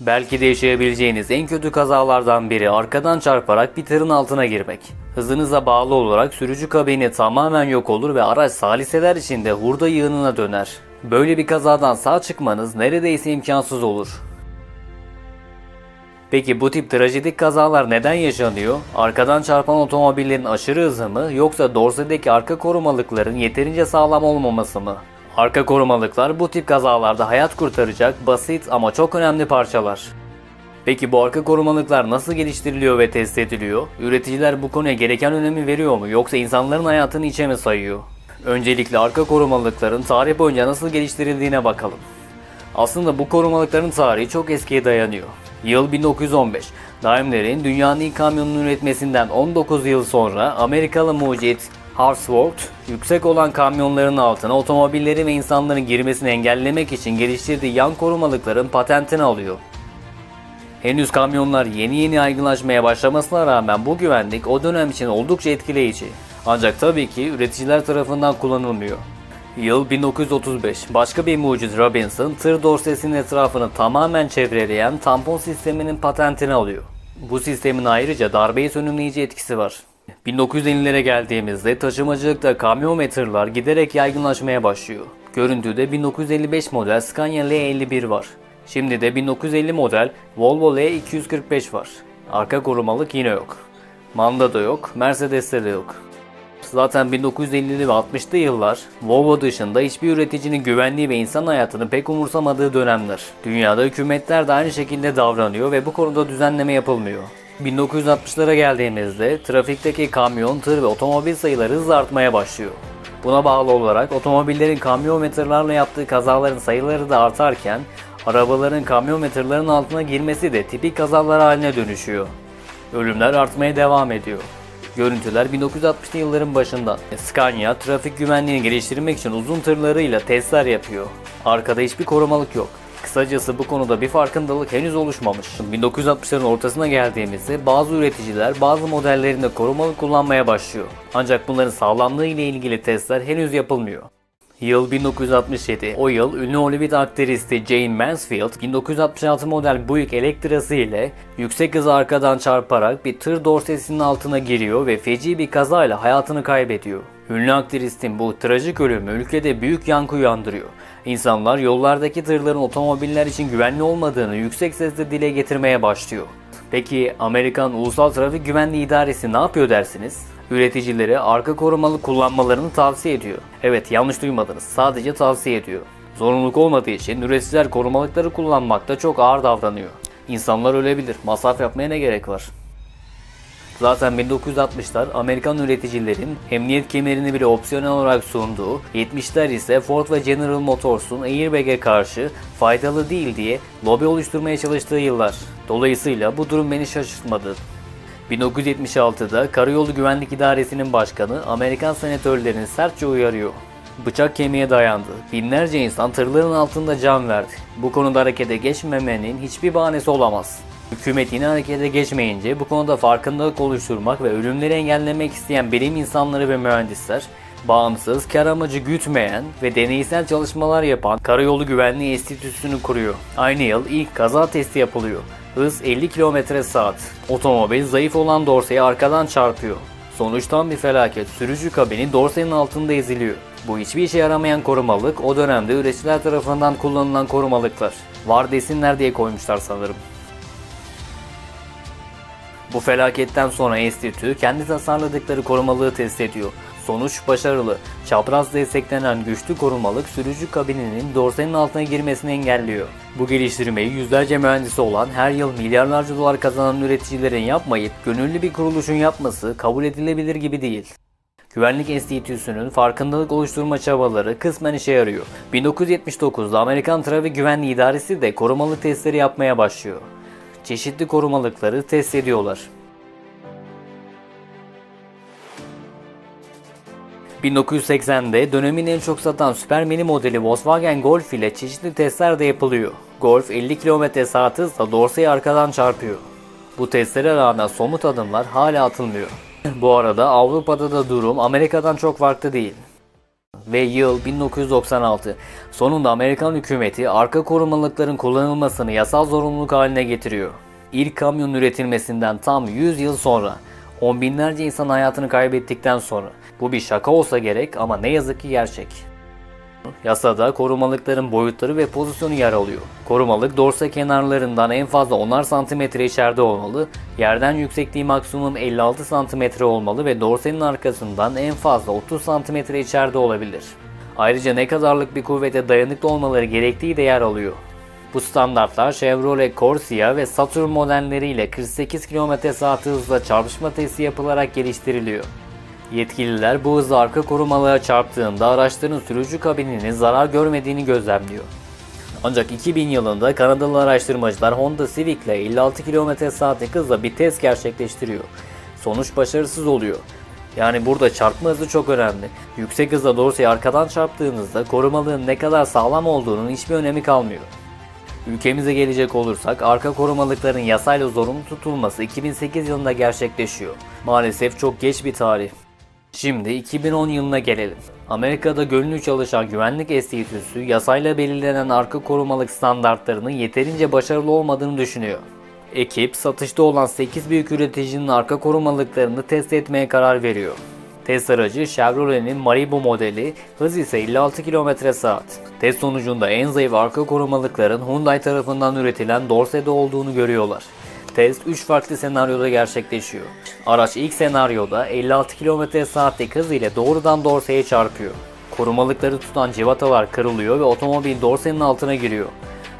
Belki de yaşayabileceğiniz en kötü kazalardan biri arkadan çarparak bir tırın altına girmek. Hızınıza bağlı olarak sürücü kabini tamamen yok olur ve araç saliseler içinde hurda yığınına döner. Böyle bir kazadan sağ çıkmanız neredeyse imkansız olur. Peki bu tip trajedik kazalar neden yaşanıyor? Arkadan çarpan otomobillerin aşırı hızı mı yoksa dorsedeki arka korumalıkların yeterince sağlam olmaması mı? Arka korumalıklar bu tip kazalarda hayat kurtaracak basit ama çok önemli parçalar. Peki bu arka korumalıklar nasıl geliştiriliyor ve test ediliyor? Üreticiler bu konuya gereken önemi veriyor mu yoksa insanların hayatını içe mi sayıyor? Öncelikle arka korumalıkların tarih boyunca nasıl geliştirildiğine bakalım. Aslında bu korumalıkların tarihi çok eskiye dayanıyor. Yıl 1915. Daimler'in dünyanın ilk kamyonunu üretmesinden 19 yıl sonra Amerikalı mucit Hartsworth, yüksek olan kamyonların altına otomobilleri ve insanların girmesini engellemek için geliştirdiği yan korumalıkların patentini alıyor. Henüz kamyonlar yeni yeni yaygınlaşmaya başlamasına rağmen bu güvenlik o dönem için oldukça etkileyici. Ancak tabii ki üreticiler tarafından kullanılmıyor. Yıl 1935. Başka bir mucit Robinson, tır dorsesinin etrafını tamamen çevreleyen tampon sisteminin patentini alıyor. Bu sistemin ayrıca darbeyi sönümleyici etkisi var. 1950'lere geldiğimizde taşımacılıkta kamyon tırlar giderek yaygınlaşmaya başlıyor. Görüntüde 1955 model Scania L51 var. Şimdi de 1950 model Volvo L245 var. Arka korumalık yine yok. Manda da yok, Mercedes'te de yok. Zaten 1950'li ve 60'lı yıllar Volvo dışında hiçbir üreticinin güvenliği ve insan hayatını pek umursamadığı dönemler. Dünyada hükümetler de aynı şekilde davranıyor ve bu konuda düzenleme yapılmıyor. 1960'lara geldiğimizde trafikteki kamyon, tır ve otomobil sayıları hızla artmaya başlıyor. Buna bağlı olarak otomobillerin tırlarla yaptığı kazaların sayıları da artarken arabaların tırların altına girmesi de tipik kazalar haline dönüşüyor. Ölümler artmaya devam ediyor. Görüntüler 1960'lı yılların başından. Scania trafik güvenliğini geliştirmek için uzun tırlarıyla testler yapıyor. Arkada hiçbir korumalık yok. Kısacası bu konuda bir farkındalık henüz oluşmamış. 1960'ların ortasına geldiğimizde bazı üreticiler bazı modellerinde korumalık kullanmaya başlıyor. Ancak bunların sağlamlığı ile ilgili testler henüz yapılmıyor. Yıl 1967. O yıl ünlü Hollywood aktristi Jane Mansfield 1966 model Buick Electra'sı ile yüksek hızı arkadan çarparak bir tır dorsesinin altına giriyor ve feci bir kazayla hayatını kaybediyor. Ünlü aktristin bu trajik ölümü ülkede büyük yankı uyandırıyor. İnsanlar yollardaki tırların otomobiller için güvenli olmadığını yüksek sesle dile getirmeye başlıyor. Peki Amerikan Ulusal Trafik Güvenliği İdaresi ne yapıyor dersiniz? Üreticilere arka korumalı kullanmalarını tavsiye ediyor. Evet yanlış duymadınız sadece tavsiye ediyor. Zorunluluk olmadığı için üreticiler korumalıkları kullanmakta çok ağır davranıyor. İnsanlar ölebilir, masraf yapmaya ne gerek var? Zaten 1960'lar Amerikan üreticilerin emniyet kemerini bile opsiyonel olarak sunduğu, 70'ler ise Ford ve General Motors'un airbag'e karşı faydalı değil diye lobi oluşturmaya çalıştığı yıllar. Dolayısıyla bu durum beni şaşırtmadı. 1976'da Karayolu Güvenlik İdaresi'nin başkanı Amerikan senatörlerini sertçe uyarıyor. Bıçak kemiğe dayandı. Binlerce insan tırların altında can verdi. Bu konuda harekete geçmemenin hiçbir bahanesi olamaz. Hükümet yine harekete geçmeyince bu konuda farkındalık oluşturmak ve ölümleri engellemek isteyen bilim insanları ve mühendisler bağımsız, kar amacı gütmeyen ve deneysel çalışmalar yapan Karayolu Güvenliği Enstitüsü'nü kuruyor. Aynı yıl ilk kaza testi yapılıyor. Hız 50 km saat. Otomobil zayıf olan dorseye arkadan çarpıyor. Sonuçtan bir felaket. Sürücü kabini dorsenin altında eziliyor. Bu hiçbir işe yaramayan korumalık o dönemde üreticiler tarafından kullanılan korumalıklar. Var desinler diye koymuşlar sanırım. Bu felaketten sonra enstitü kendi tasarladıkları korumalığı test ediyor. Sonuç başarılı. Çapraz desteklenen güçlü korumalık sürücü kabininin dorsenin altına girmesini engelliyor. Bu geliştirmeyi yüzlerce mühendisi olan her yıl milyarlarca dolar kazanan üreticilerin yapmayıp gönüllü bir kuruluşun yapması kabul edilebilir gibi değil. Güvenlik Enstitüsü'nün farkındalık oluşturma çabaları kısmen işe yarıyor. 1979'da Amerikan Trafik Güvenliği İdaresi de korumalık testleri yapmaya başlıyor. Çeşitli korumalıkları test ediyorlar. 1980'de dönemin en çok satan süper mini modeli Volkswagen Golf ile çeşitli testler de yapılıyor. Golf 50 km saat hızla dorseyi arkadan çarpıyor. Bu testlere rağmen somut adımlar hala atılmıyor. Bu arada Avrupa'da da durum Amerika'dan çok farklı değil. Ve yıl 1996. Sonunda Amerikan hükümeti arka korumalıkların kullanılmasını yasal zorunluluk haline getiriyor. İlk kamyon üretilmesinden tam 100 yıl sonra on binlerce insan hayatını kaybettikten sonra bu bir şaka olsa gerek ama ne yazık ki gerçek. Yasada korumalıkların boyutları ve pozisyonu yer alıyor. Korumalık dorsa kenarlarından en fazla 10'ar santimetre içeride olmalı, yerden yüksekliği maksimum 56 santimetre olmalı ve dorsenin arkasından en fazla 30 santimetre içeride olabilir. Ayrıca ne kadarlık bir kuvvete dayanıklı olmaları gerektiği de yer alıyor. Bu standartlar Chevrolet Corsia ve Saturn modelleriyle 48 km/saat hızla çarpışma testi yapılarak geliştiriliyor. Yetkililer bu hızla arka korumalığa çarptığında araçların sürücü kabininin zarar görmediğini gözlemliyor. Ancak 2000 yılında Kanadalı araştırmacılar Honda Civic ile 56 km/saatlik hızla bir test gerçekleştiriyor. Sonuç başarısız oluyor. Yani burada çarpma hızı çok önemli. Yüksek hızla dorsayı arkadan çarptığınızda korumalığın ne kadar sağlam olduğunun hiçbir önemi kalmıyor. Ülkemize gelecek olursak arka korumalıkların yasayla zorunlu tutulması 2008 yılında gerçekleşiyor. Maalesef çok geç bir tarih. Şimdi 2010 yılına gelelim. Amerika'da gönüllü çalışan güvenlik enstitüsü yasayla belirlenen arka korumalık standartlarının yeterince başarılı olmadığını düşünüyor. Ekip satışta olan 8 büyük üreticinin arka korumalıklarını test etmeye karar veriyor. Test aracı Chevrolet'in Malibu modeli, hız ise 56 km saat. Test sonucunda en zayıf arka korumalıkların Hyundai tarafından üretilen Dorset'de olduğunu görüyorlar. Test 3 farklı senaryoda gerçekleşiyor. Araç ilk senaryoda 56 km saatlik hız ile doğrudan Dorset'e çarpıyor. Korumalıkları tutan civatalar kırılıyor ve otomobil dorsenin altına giriyor.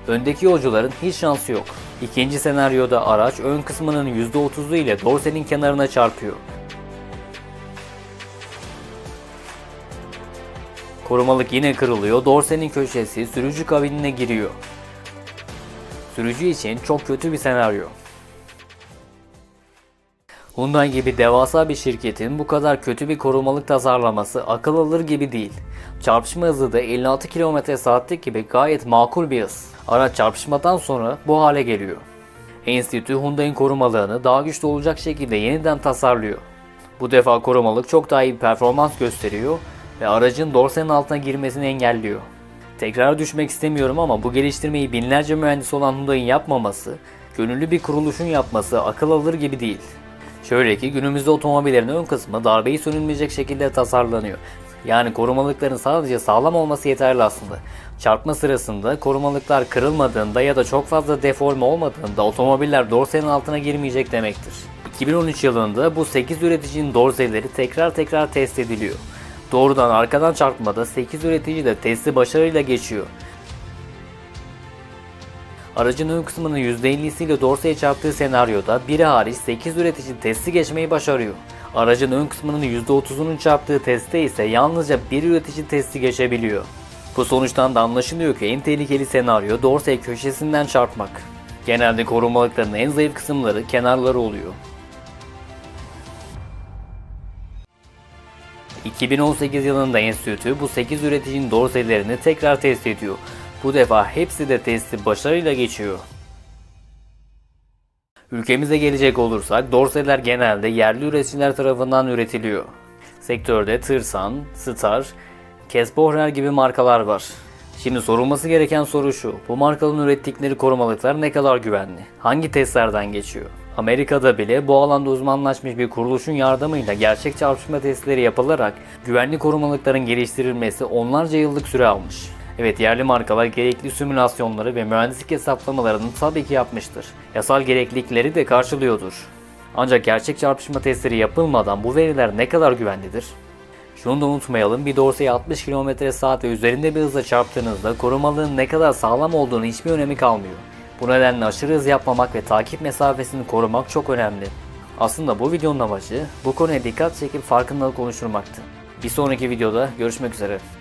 Öndeki yolcuların hiç şansı yok. İkinci senaryoda araç ön kısmının %30'u ile dorsenin kenarına çarpıyor. Korumalık yine kırılıyor, dorsenin köşesi sürücü kabinine giriyor. Sürücü için çok kötü bir senaryo. Hyundai gibi devasa bir şirketin bu kadar kötü bir korumalık tasarlaması akıl alır gibi değil. Çarpışma hızı da 56 km saatlik gibi gayet makul bir hız. Araç çarpışmadan sonra bu hale geliyor. Enstitü Hyundai'nin korumalığını daha güçlü olacak şekilde yeniden tasarlıyor. Bu defa korumalık çok daha iyi bir performans gösteriyor ve aracın dorsenin altına girmesini engelliyor. Tekrar düşmek istemiyorum ama bu geliştirmeyi binlerce mühendis olan Hyundai'nin yapmaması, gönüllü bir kuruluşun yapması akıl alır gibi değil. Şöyle ki günümüzde otomobillerin ön kısmı darbeyi sönülmeyecek şekilde tasarlanıyor. Yani korumalıkların sadece sağlam olması yeterli aslında. Çarpma sırasında korumalıklar kırılmadığında ya da çok fazla deforme olmadığında otomobiller dorsenin altına girmeyecek demektir. 2013 yılında bu 8 üreticinin dorseleri tekrar tekrar test ediliyor. Doğrudan arkadan çarpmada 8 üretici de testi başarıyla geçiyor. Aracın ön kısmının %50'siyle dorseye çarptığı senaryoda biri hariç 8 üretici testi geçmeyi başarıyor. Aracın ön kısmının %30'unun çarptığı testte ise yalnızca bir üretici testi geçebiliyor. Bu sonuçtan da anlaşılıyor ki en tehlikeli senaryo dorsey köşesinden çarpmak. Genelde korumalıkların en zayıf kısımları kenarları oluyor. 2018 yılında enstitü bu 8 üreticinin dorselerini tekrar test ediyor. Bu defa hepsi de testi başarıyla geçiyor. Ülkemize gelecek olursak dorseler genelde yerli üreticiler tarafından üretiliyor. Sektörde Tırsan, Star, Kesbohrer gibi markalar var. Şimdi sorulması gereken soru şu. Bu markaların ürettikleri korumalıklar ne kadar güvenli? Hangi testlerden geçiyor? Amerika'da bile bu alanda uzmanlaşmış bir kuruluşun yardımıyla gerçek çarpışma testleri yapılarak güvenli korumalıkların geliştirilmesi onlarca yıllık süre almış. Evet yerli markalar gerekli simülasyonları ve mühendislik hesaplamalarını tabii ki yapmıştır. Yasal gereklilikleri de karşılıyordur. Ancak gerçek çarpışma testleri yapılmadan bu veriler ne kadar güvenlidir? Şunu da unutmayalım bir dorseyi 60 km saat ve üzerinde bir hızla çarptığınızda korumalığın ne kadar sağlam olduğunu hiçbir önemi kalmıyor. Bu nedenle aşırı hız yapmamak ve takip mesafesini korumak çok önemli. Aslında bu videonun amacı bu konuya dikkat çekip farkındalık oluşturmaktı. Bir sonraki videoda görüşmek üzere.